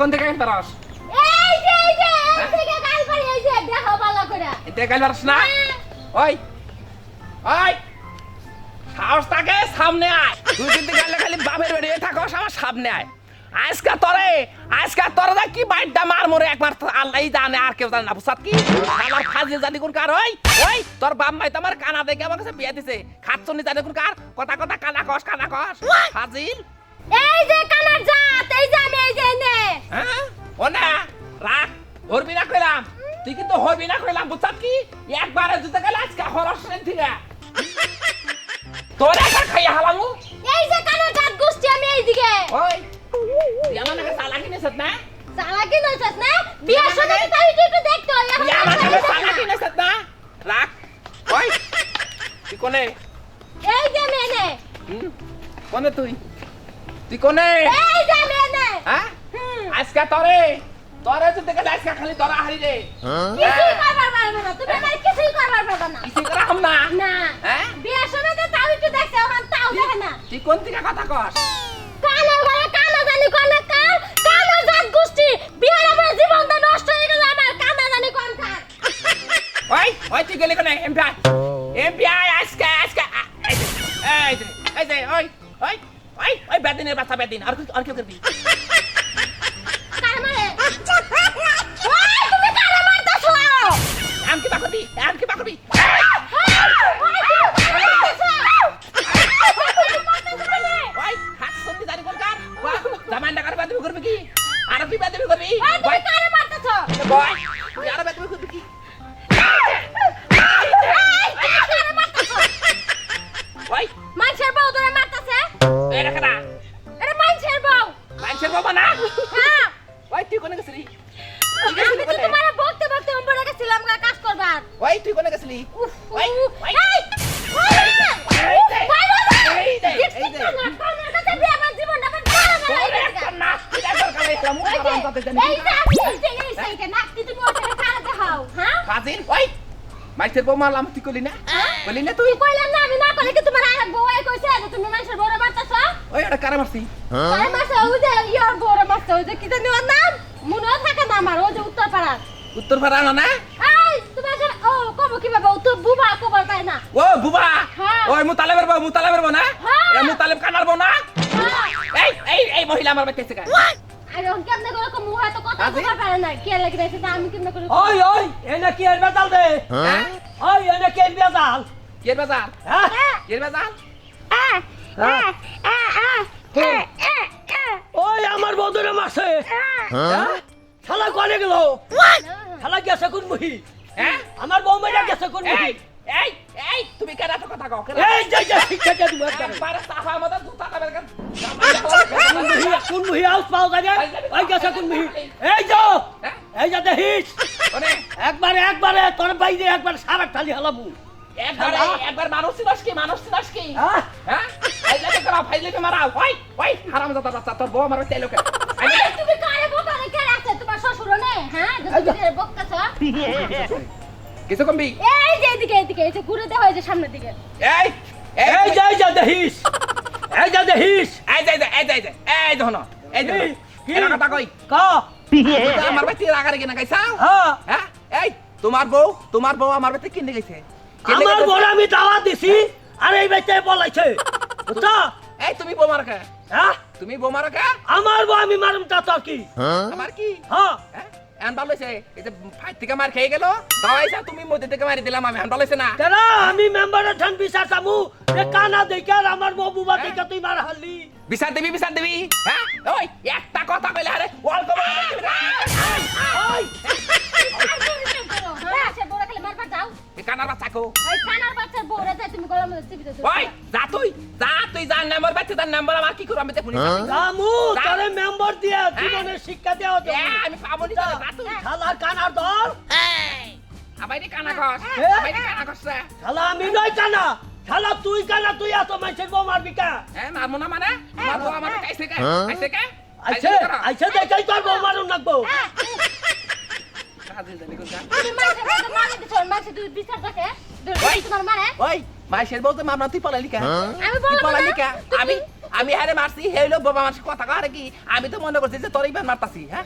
কোন থেকে বেরোস এই যে এই যে এই থেকে গাল পারি এই যে দেখো ভালো করে। না? ওই ওই সাহস থাকে সামনে আয়। তুই কিন্তু গেলে খালি বাপের বেরিয়ে থাকস আমার সামনে আয়। আজকা তরে আজকা তরে দা কি বাইটটা মার মরে একবার আল্লাহই জানে আর কেউ জানে না। বুঝছত কি? আমার ফাজি জানি কোন কার ওই ওই তোর বাপ মাই তোমার কানা দেখে আমার কাছে বিয়ে দিছে। খাচ্ছনি জানি কোন কার? কথা কথা কানা কস কানা কস। ফাজিল এই যে কানার জাত এই যে আমি এই যে নে হ্যাঁ? ও না রাখ হরবি না কইলাম। তুই কিন্তু হরবি না কইলাম বুঝছত কি? একবারে জুতে গেলে আজকে হরস থেকে। তোর একটা খাইয়া হালামু। এই যে কানার জাত গোষ্ঠী আমি এইদিকে। ওই তুই আমার নাকি চালাকি নেছত না? চালাকি নইছস না? বিয়ার সময় তাই একটু দেখতো এখন আমার নাকি চালাকি নেছত না? রাখ। ওই তুই কোনে? এই যে আমি নে হুম? কোনে তুই? তুই কোনে? এই যে আমি নে হ্যাঁ? আজকে তরে? তরে তো দেখে আজকে খালি তরা হারি রে। কিছুই করবার পারবে না। তুমি আমার কিছুই করবার পারবে না। কিছুই করা হাম না। না। হ্যাঁ? বিয়ার সময় তো তাও একটু দেখছে এখন তাও দেখে না। তুই কোন থেকে কথা কস? আর কি- আর কেউ বউ মারলাম, তুই করলি না? করলি না তুই? তুই কইলাম না আমি না করলে কি তোমার আর বউ কইছে যে তুমি মানুষের বড় মারতাছ ওই, ওটা কারে মারছি? তাই মাসে ওই যে ইয়ার বড় মারছে ওই যে কি জানি ওর নাম মনেও থাকে না আমার ওই যে উত্তর পাড়ার উত্তর পাড়া না না? এই তোমার ও কব কীভাবে ও তো বুবা কবর পায় না ও, বুবা। হ্যাঁ। ওই, মুতালেবের বউ, মুতালেবের বউ না? হ্যাঁ। এ মুতালেব কানার বউ না? হ্যাঁ এই, এই, এই মহিলা আমার বাড়িতে এসে গায়। আর ওর কেমনে করে কম হয়তো কথা আজি? কবার পারে না কে লাগি রাইছে তা আমি কেমনে করে ওই ওই এনে কি এর বেজাল দে হ্যাঁ? হ্যাঁ? আমার বদরে মাসে শালা কলে গেল? শালা গেছে কোন মুহি? হ্যাঁ? আমার বউ গেছে কোন মুহি? এই, তুমি কেন এত কথা কও? এই যে যে শিক্ষা কে তুমি একবারে। সাফা আমাদের জুতা কাটাবে কেন? হ্যাঁ? একবারে একবারে সারা ঠালি হালাবু একবারে, একবার মানুষ চিনস কি? মানুষ চিনস কি? হ্যাঁ হ্যাঁ? ফাইজলামি মারাও। ওই, ওই, হারামজাদা বাচ্চা, তোর বউ। তুমি শ্বশুর হ্যাঁ কিছু কমবি? এই যে এদিকে এদিকে এই যে ঘুরে দেওয়া এই যে সামনের দিকে এই, এই, এই যে এই যে দেখিস এই যে দেখিস এই যে, এই যে, এই যে, এই এই যে হনো, এই কি? এটা কথা কই। ক আমার বাড়িতে রাগারে কিনা গাইছাও? হ্যাঁ হ্যাঁ? এই, তোমার বউ তোমার বউ আমার বাড়িতে কিনে গেছে আমার? বড় আমি দাওয়াত দিছি আর এই বেচে বলাইছে বুঝছ এই তুমি বউ মারো কে? হ্যাঁ তুমি বউ মারো কে? আমার বউ আমি মারুম তা তো কি আমার কি হ্যাঁ হ্যাঁ? এখন ভালো হয়েছে এই যে ফাইট থেকে মার খেয়ে গেল দাওয়াইছা তুমি মধ্যে থেকে মারি দিলাম আমি এখন ভালো হয়েছে না কেন আমি মেম্বারের ঠান বিচার চামু রে কানা দেখে আর আমার বউ বুবা দেখে তুই মার হালি বিচার দিবি বিচার দিবি হ্যাঁ ওই একটা কথা কইলে আরে ওয়াল কভার হ্যাঁ যাও কানার বাচ্চা কো? ওই যা তুই যা তুই যা নাম্বার পাইছে তার নাম্বার আমার কি করব আমি দেখুন। রামু যা। তোরে মেম্বার দিয়া জীবনের শিক্ষা দেওয়া এ, আমি পাবো নি যা তুই। শালার কানার দল। আবাইনি কানা কস এ? কানা কস শালা আমি নই কানা। শালা তুই কানা তুই এত মানুষের বউ মারবি কা? এ মারমু না মানে? মারবো আমার কাইছে কে? কাইছে কে? আইছে আইছে দেখাই তোর বউ মারুন লাগবো কাজিল জানি কোনটা তুমি মাসে কত দিছ মাসে তুই বিচার থাকে তোমার মানে ওই! মাইশের বলতে মামলা তুই আমি না আমি আমি হারে মারছি হেলো বাবা মানুষ কথা কয় কি? আমি তো মনে করছি যে তোর ইবার মারতাছি হ্যাঁ?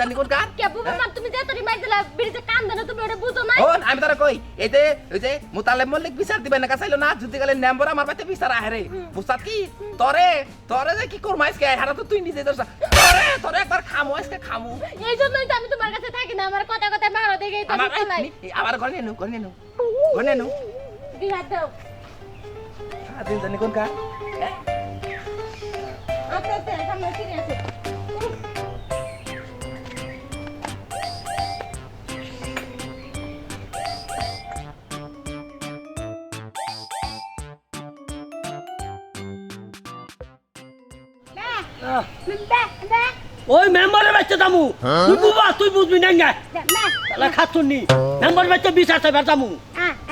জানি কোন কার? কে বুবা মা তুমি যে তোর মাই দিলা বিড়িতে কান দেন তুমি ওটা বুঝো ও আমি তারা কই এই যে ওই যে মুতালেব মল্লিক বিচার দিবেন না কাছাইলো না যদি গেলে নেম্বর আমার পাতে বিচার আহে বুঝতাত কি? তরে তরে যে কি করমাইস কে হারা তো তুই নিজে দোষ তরে তরে একবার খামু আজকে খামু। এই জন্যই তো আমি তোমার কাছে থাকি না আমার কথা কথা মারো দেখেই তো আমার আমি চলাই এই, আমার ঘরে নেনু ঘরে নেনু ঘরে নেনু দুই হাত দাও কাজিল জানি কোন কার হ্যাঁ? আস্তে আস্তে সামনে ফিরে আছে ওই মেম্বারের বাচ্চা দামু তুই বুবা তুই বুঝবি না না শালা খাতুন মেম্বার বাচ্চা বিচার চাইবার দামু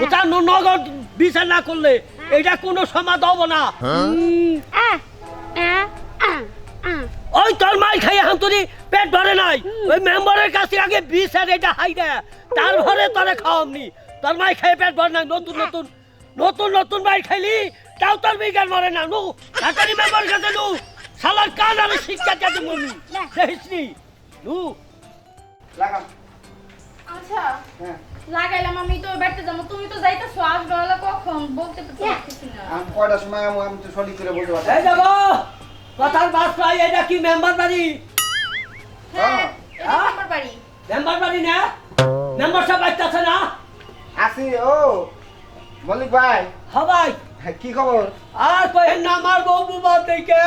ওটা নগদ বিচার না করলে এটা কোনো সমাধ হব না। ওই তোর মাই খাই হাতুরি পেট ভরে নাই। ওই মেম্বারের কাছে আগে বিচার এটা হাই দে। তারপরে তোরে খাওয়ামনি। তোর মাই খাই পেট ভরে নাই নতুন নতুন নতুন নতুন মাই খাইলি তাও তোর বিজ্ঞান ভরে না। নু কাছে নু। শালার কান আর শিক্ষা কাছে মনি দেখিসনি নু। লাগাম। আচ্ছা হ্যাঁ। লাগাইলাম আমি তো বেড়তে যাব। তুমি তো যাইতেছো আসবে হলে কখন? বলতে তো পারতেছি না। আমি কয়টার সময় আমি আমি তো সঠিক করে বলতে পারছি এই যাব কথার বাস পাই এটা কি মেম্বার বাড়ি? হ্যাঁ এটা হ্যাঁ? বাড়ি? মেম্বার বাড়ি না? মেম্বার সব বাচ্চা না? আসি ও। মল্লিক ভাই। হ্যাঁ, কি খবর? আর কহেন না আমার বউ বুবা দেখে।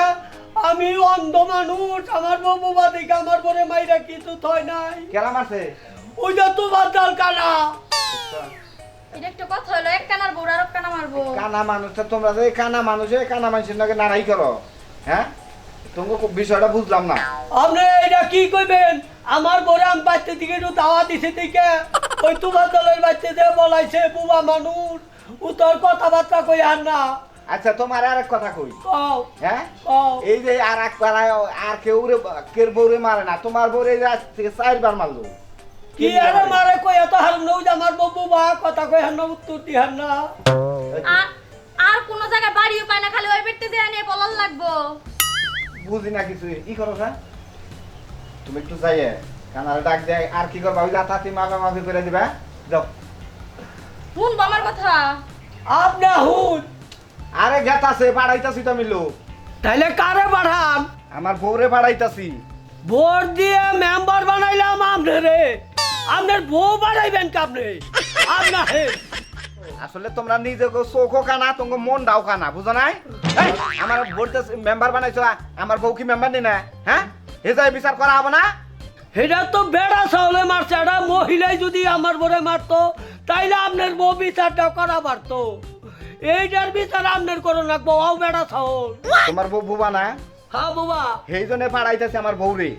আমি অন্ধ মানুষ আমার বউ বুবা দেখে আমার পরে মাইরা কিছু থয় নাই। কেরাম আছে ওই যে তোমার দল কানা। এটা একটা কথা হলো এক কানার বউর আর কানা মারবো। কানা মানুষটা তোমরা যে কানা মানুষে কানা মানুষের নাকি নাড়াই করো হ্যাঁ? তোমাকে বিষয়টা বুঝলাম না। আপনি এটা কি কইবেন? আমার বরে আমি বাচ্চা দিকে একটু দাওয়া দিছে দিকে ওই তোমার দলের বাচ্চা দিয়ে বলাইছে বুবা মানুষ ও তোর কথাবার্তা কই আর না। আচ্ছা তোমার আর এক কথা কই? কও হ্যাঁ? কও। এই যে আর এক পাড়ায় আর কেউ রে কের বউরে মারে না তোমার বউরে যে আজ থেকে চারবার মারলো। কি আর মারে কই এত হার নৌ যে আমার বউ বুবা কথা কই হার না উত্তর দিহার না আর কোনো জায়গায় বাড়িও পায় না খালি ওই বেড়তে দিয়ে নিয়ে বলার লাগবো। বুঝি না কিছু কি করো হ্যাঁ তুমি একটু যাইয়ে কানারে ডাক দেয় আর কি করবা? ওই লাতাতি মাফি করে দিবা যাও। শুনব আমার কথা। আপনি হুন। আরে গেতাছে পাড়াইতাছি তো আমি লোক। তাইলে কারে বাড়ান আমার বউরে পাড়াইতাছি। ভোট দিয়ে মেম্বার বানাইলাম আপনারে আপনার বউ বানাইবেন কাপনে আপনার আসলে তোমরা নিজেকে চোখও কানা তোমার মনটাও কানা বুঝো নাই? এই, আমার ভোট মেম্বার বানাইছো আমার বউ কি মেম্বার নি না? হ্যাঁ? এ যাই বিচার করা হবে না? এটা তো বেড়া চাউলে মারছে এটা মহিলাই যদি আমার বরে মারতো তাইলে আপনার বউ বিচারটা করা পারতো। এইটার বিচার আপনার করো লাগবো ও বেড়া চাউল তোমার বউ বুবা না? হ্যাঁ বাবা। সেই জন্য পাড়াইতেছে আমার বউরে।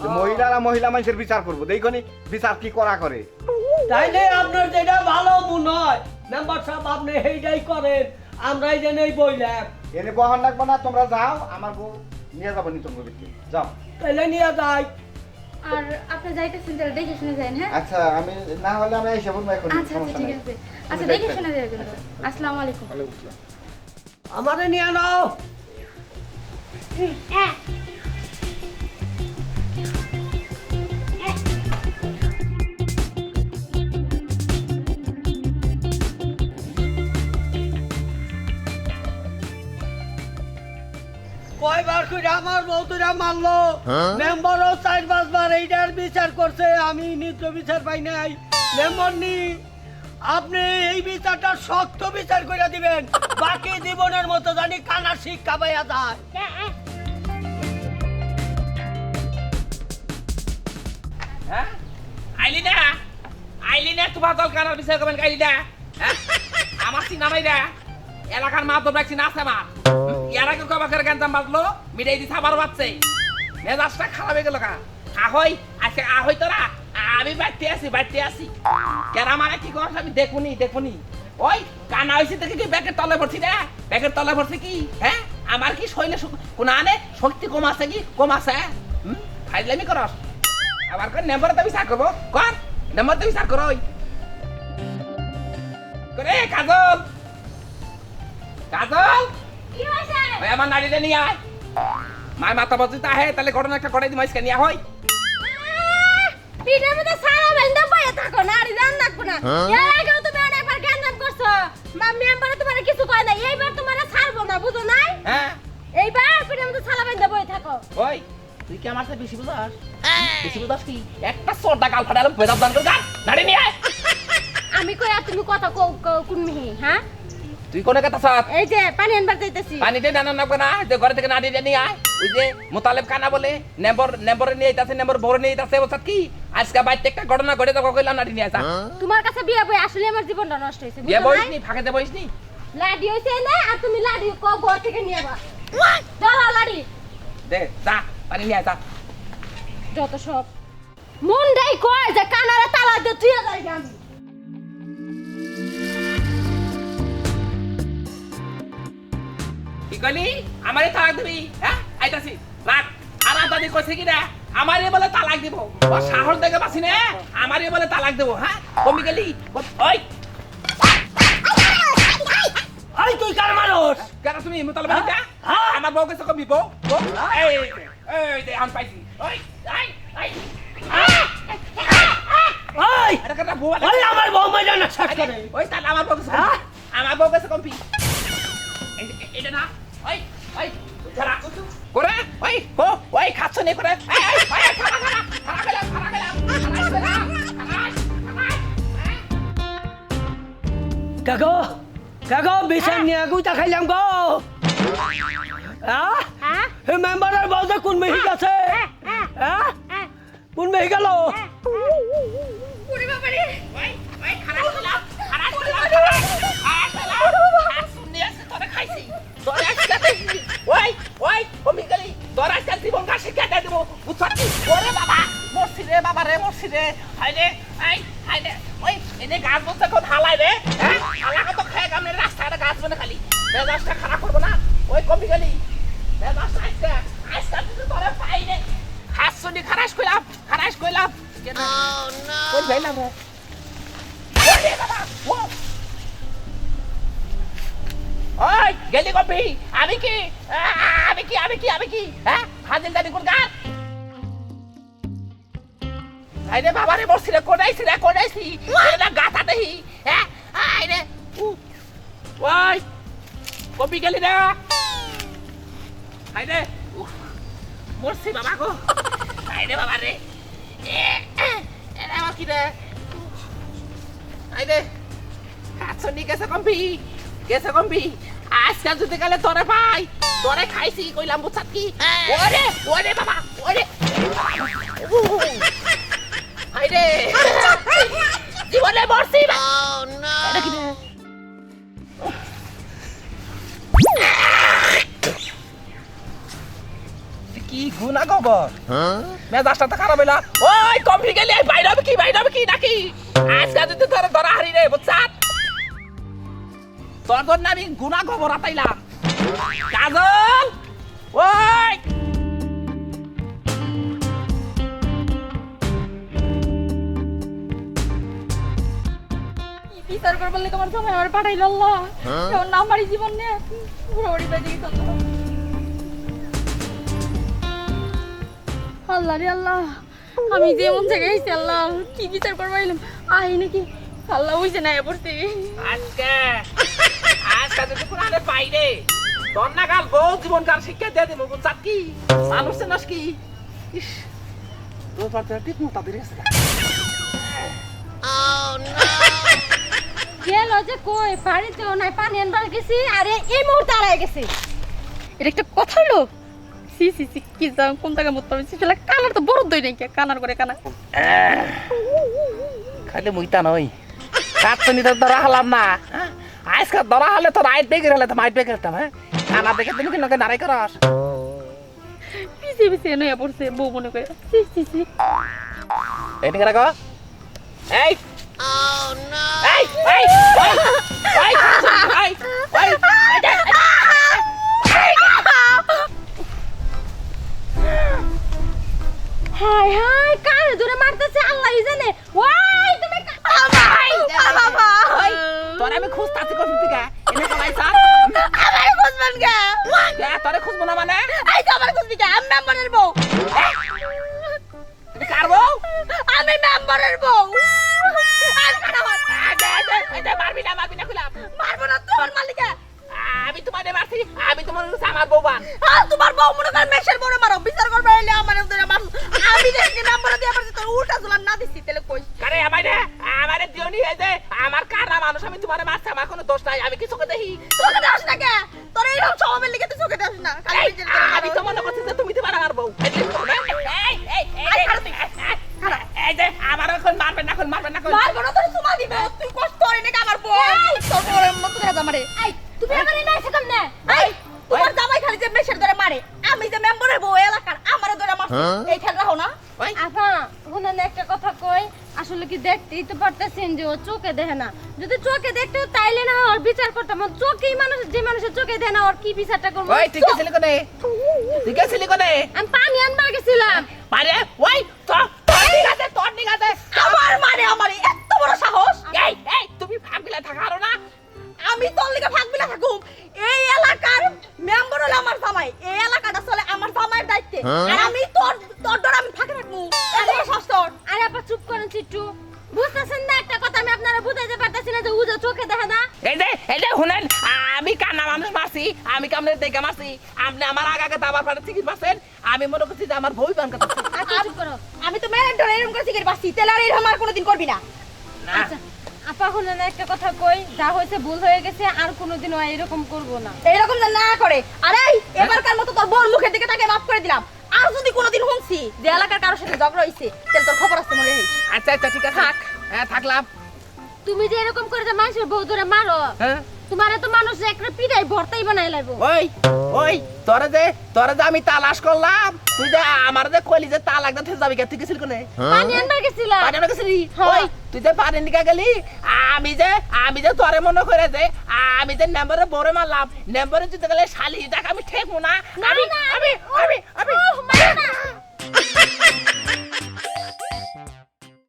যে মহিলারা মহিলা মানুষের বিচার করব। দেখনি বিচার কি করা করে। তাইলে আপনার যেটা ভালো মনে হয় মেম্বার সাহেব আপনি সেইটাই করেন আমরাই যেন এই বইলাম। এনে বহন লাগবে না তোমরা যাও আমার বউ নিয়ে যাব নি তোমার যাও। তাইলে নিয়ে যাই। আর আপনি যাইতেছেন তাহলে দেখে শুনে যান হ্যাঁ? আচ্ছা আমি না হলে আমি এসে বলব এখন আচ্ছা আচ্ছা ঠিক আছে। আচ্ছা দেখে শুনে যাবেন কিন্তু আসসালামু আলাইকুম। আমারে নিয়ে নাও কয়বার করে আমার বউতুরা মারলো। মেম্বারও চার পাঁচবার এইটার বিচার করছে আমি নিত্য বিচার পাই নাই। মেম্বার নি আপনি এই বিচারটা শক্ত বিচার করে দিবেন। বাকি জীবনের মতো জানি কানা শিক্ষা পাইয়া যায়। হ্যাঁ? আইলি না? আইলি না? তোমার দল কানার বিষয় করবেন? আইলি না? হ্যাঁ? আমার চিনা নাই না এলাকার মা তো ডাকছি নাচে মা আগে কবা করে গাঞ্জাম বাজলো? মিটাই দিছে আবার বাজছে। মেজাজটা খারাপ হয়ে গেল কা আহই, আজকে আহই তোরা। আমি বাড়তে আসি বাড়তে আসি কেন আমার কি করছ আমি দেখুনি দেখুনি। ওই, কানা হয়েছে দেখে কি ব্যাগের তলে ভরছি রে? ব্যাগের তলে ভরছে কি? হ্যাঁ? আমার কি শৈলে কোন আনে? শক্তি কম আছে কি? কম আছে হুম? ফাইজলামি করস। আবার কর নেম্বার তো বিচার করব? কর, নেম্বার তো বিচার করো করে, কাজল! কাজল! ওই আমার নারীটা নিয়ে আয়। মায় মাথা বলছি তা হে তাহলে ঘটনা একটা করে দিই মাইসকে নিয়ে হয় পিঠের মধ্যে সারা বেন্দা বয়ে থাকো না আর জান রাখব না। এর আগেও তুমি অনেকবার গ্যাঞ্জাম করছ। মা মেম্বারে তোমার কিছু কয় না এইবার তোমার ছাড়বো না বুঝো নাই? হ্যাঁ। এইবার পিঠের মধ্যে সারা বেন্দা বয়ে থাকো। ওই তুই কি আমার সাথে বেশি বুঝাস? বেশি বুঝাস কি? একটা সোটা গাল ফাটালাম বেদাব দান করে গাল। নাড়ি নিয়ে আয়। আমি কই আর তুমি কথা কোন মিহি হ্যাঁ? তুই কোনে কথা সাথ এই যে পানি আনবার যাইতেছি। পানিতে নানা নামবে না যে ঘরে থেকে নাড়ি নিয়ে আয়। ওই যে মোতালেব কানা বলে নেম্বর নেম্বরে নিয়ে যাচ্ছে নেম্বর বড় নিয়ে যাচ্ছে ওসাত কি? আজকে বাইতে একটা ঘটনা ঘটে তো কইলাম নাড়ি নিয়ে আসা তোমার কাছে বিয়া বই আসলে আমার জীবনটা নষ্ট হয়েছে বিয়ে বইস নাই নি ফাঁকে বইস নি। লাডি হইছে না আর তুমি লাডি কো ঘর থেকে নিয়ে বা দাঁড়া লাডি। দে যা পানি নিয়ে আসা যত সব। মনটাই কয় যে কানারে তালা দে তুই যাই আমি। কি কইলি আমারে তালাক দিবি? হ্যাঁ? আইতাছি। রাখ। আর দাদি কইছে কি না আমারে বলে তালাক দিব। ও সাহস দেখে বাসি না? আমারে বলে তালাক দেব হ্যাঁ? কমি গেলি? ওই! এই তুই কার মানুষ? কেন তুমি মুতালবা দিতা হ্যাঁ? আমার বউ কাছে কবি বউ। এই এই দে আন পাইছি। ওই আই আই। ওই! এটা কেন বউ ওই আমার বউ মাইরা না শেষ করে। ওই তাহলে আমার বউ কাছে হ্যাঁ? আমার কম্পি এটা না। করে ওই ও ওই খাচ্ছ নে করে। ওই কাকো কাকো বিছান নিয়ে গুইতা খাইলাম গো। হ্যাঁ হ্যাঁ? হে মেম্বারের বউ কোন মেহি গেছে হ্যাঁ হ্যাঁ কোন মেহি গেল ওই ওই খারা গেলাম খারা গেলাম খারা গেলাম খাচ্ছ নে আছে তোরে আজকে দেখছি ওই ওই কমি গেলি তোর আজকে জীবন ঘাসে কেটে দেবো বুঝছি ওরে বাবা মরছি রে বাবা রে মরছি রে হাই রে হাই হাই রে ওই এনে গাছ বলতে কোন হালাই রে হ্যাঁ? হালাকে তো খেয়ে গামনে রাস্তাটা গাছ বনে খালি। মেজাজটা খারাপ করব না। ওই কমি গেলি। মেজাজটা আজকে আজকে তুই তোরে পাই রে হাত শুনি খারাস কইলাম খারাস কইলাম। কেন? রে? ওরে বাবা ও ওই গেলি কপি। আমি কি? আমি কি আমি কি আমি কি? হ্যাঁ? হাজির দাদি কোন গান আইরে বাবা রে বসছি রে কোনাইছি রে কোনাইছি এটা গাথা দেহি। হ্যাঁ? আইরে ওই কপি গেলি রে আইরে মরছি বাবা গো। আইরে বাবা রে। এ, এ, এটা আমার কি রে? আইরে হাতছনি গেছে কম্পি গেছে কম্পি আজকাল যদি গেলে তোরে পাই তোরে খাইছি কইলাম বুঝাত কি? ওরে ওরে বাবা ওরে। হাইরে জীবনে মরছি বা কি রে? গুনা খবর মেজাজটা তো খারাপ হইলা। ওই কম্পি গেলি বাইরে হবে কি বাইরে হবে কি নাকি? তোর জন্য আমি গুনা খবর আতাইলাম কাজল ওই বিচার করবার লেগে আমার সময় আমার পাঠাইল আল্লাহ এখন আমারই জীবন নে? পুরো ওড়ি গেছে আল্লাহ। আল্লাহ রে আল্লাহ আমি যে মন থেকে আইছি আল্লাহ কি বিচার করবা এলাম আই নাকি? আল্লাহ হইছে না পড়ছি আজকে আজকে যদি কোনারে পাই রে তোর না কাল বউ জীবন কাল শিক্ষা দিয়ে দেবো বুঝছাত কি? মানুষ চেনাস কি? ইস। তোর পারতে ঠিক মতো তাদের গেছে গেল যে কই? বাড়িতেও নাই পানি আনবার গেছি আরে এই মুহূর্তে আড়াই গেছি। এটা একটা কথা হলো? সি সি সি কি জান কোন জায়গায় মত পাবে সেটা কানার তো বড় দই নাকি কানার করে কানা। খালি মুইতা নই কাটছনি তো ধরা হলাম না? আজকে ধরা হলে তো রাইট বেগে হলে তো মাইট বেগে হতাম হ্যাঁ? কানা দেখে তুমি কি নাকি নারাই করাস? পিছে পিছে নয়া পড়ছে বউ মনে করে। সি সি সি এদিকে রাখো এই। এই এই এই এই এই হাই হাই কারে ধরে মারতেছে আল্লাহই জানে। ওই তোরে আমি খুঁজতাছি কসুর দিকে? এনে কলাই স্যার আমারে বুঝবেন কে? তোরে খুঁজবো না মানে? এই তো আমার বুঝবি কে? আমি মেম্বারের বউ দিবে? তুই কষ্ট হয় নাকি আমার বউ? তোর বউয়ের মতো দেখা মারে এই তুমি আমারে নাই সেকাম না। এই! তোমার জামাই খালি যে মেশের ধরে মারে। আমি যে মেম্বারের বউ এলাকার আমারে ধরে মারছে। এই খেল রাখো না। ওই! আপা একটা কথা কই আসলে কি দেখতেই তো পারতেছেন যে ও চোখে দেখে না। যদি চোখে দেখতো তাইলে না ওর বিচার করতাম। চোখেই মানুষ যে মানুষের চোখে দেখে না ওর কি বিচারটা করব? ঠিক আছে কোনে? ঠিক আছে কোনে? আমি পানি আনবার গেছিলাম। আরে যা হয়েছে ভুল হয়ে গেছে আর কোনোদিনও এরকম করব না। এরকম যেন না করে। আরে এবারকার মতো তোর বোন মুখের দিকে তাকে মাফ করে দিলাম। আর যদি কোনোদিন শুনছি যে এলাকার কারোর সাথে ঝগড়া হয়েছে তাহলে তোর খবর আছে মনে হয়। আচ্ছা আচ্ছা ঠিক আছে। থাক। হ্যাঁ থাকলাম। তুমি যে এরকম করে যে মানুষের বউ ধরে মারো হ্যাঁ? তোমারে তো মানুষ একটা পিড়াই ভর্তাই বানাই লাগবো ওই ওই তোরে যে তোরে যে আমি তালাশ করলাম তুই যে আমার যে কলি যে তালাক দাতে যাবি কে? তুই গেছিল কোনে? হ্যাঁ। পানি আনবার গেছিলা। পানি আনবার গেছিলি? ওই তুই যে পানি নিকা গেলি আমি যে আমি যে তোরে মনে করে যে আমি যে নম্বরে বড় মারলাম নম্বরে যদি গেলে শালি টাকা আমি ঠেকবো না। আমি আমি আমি আমি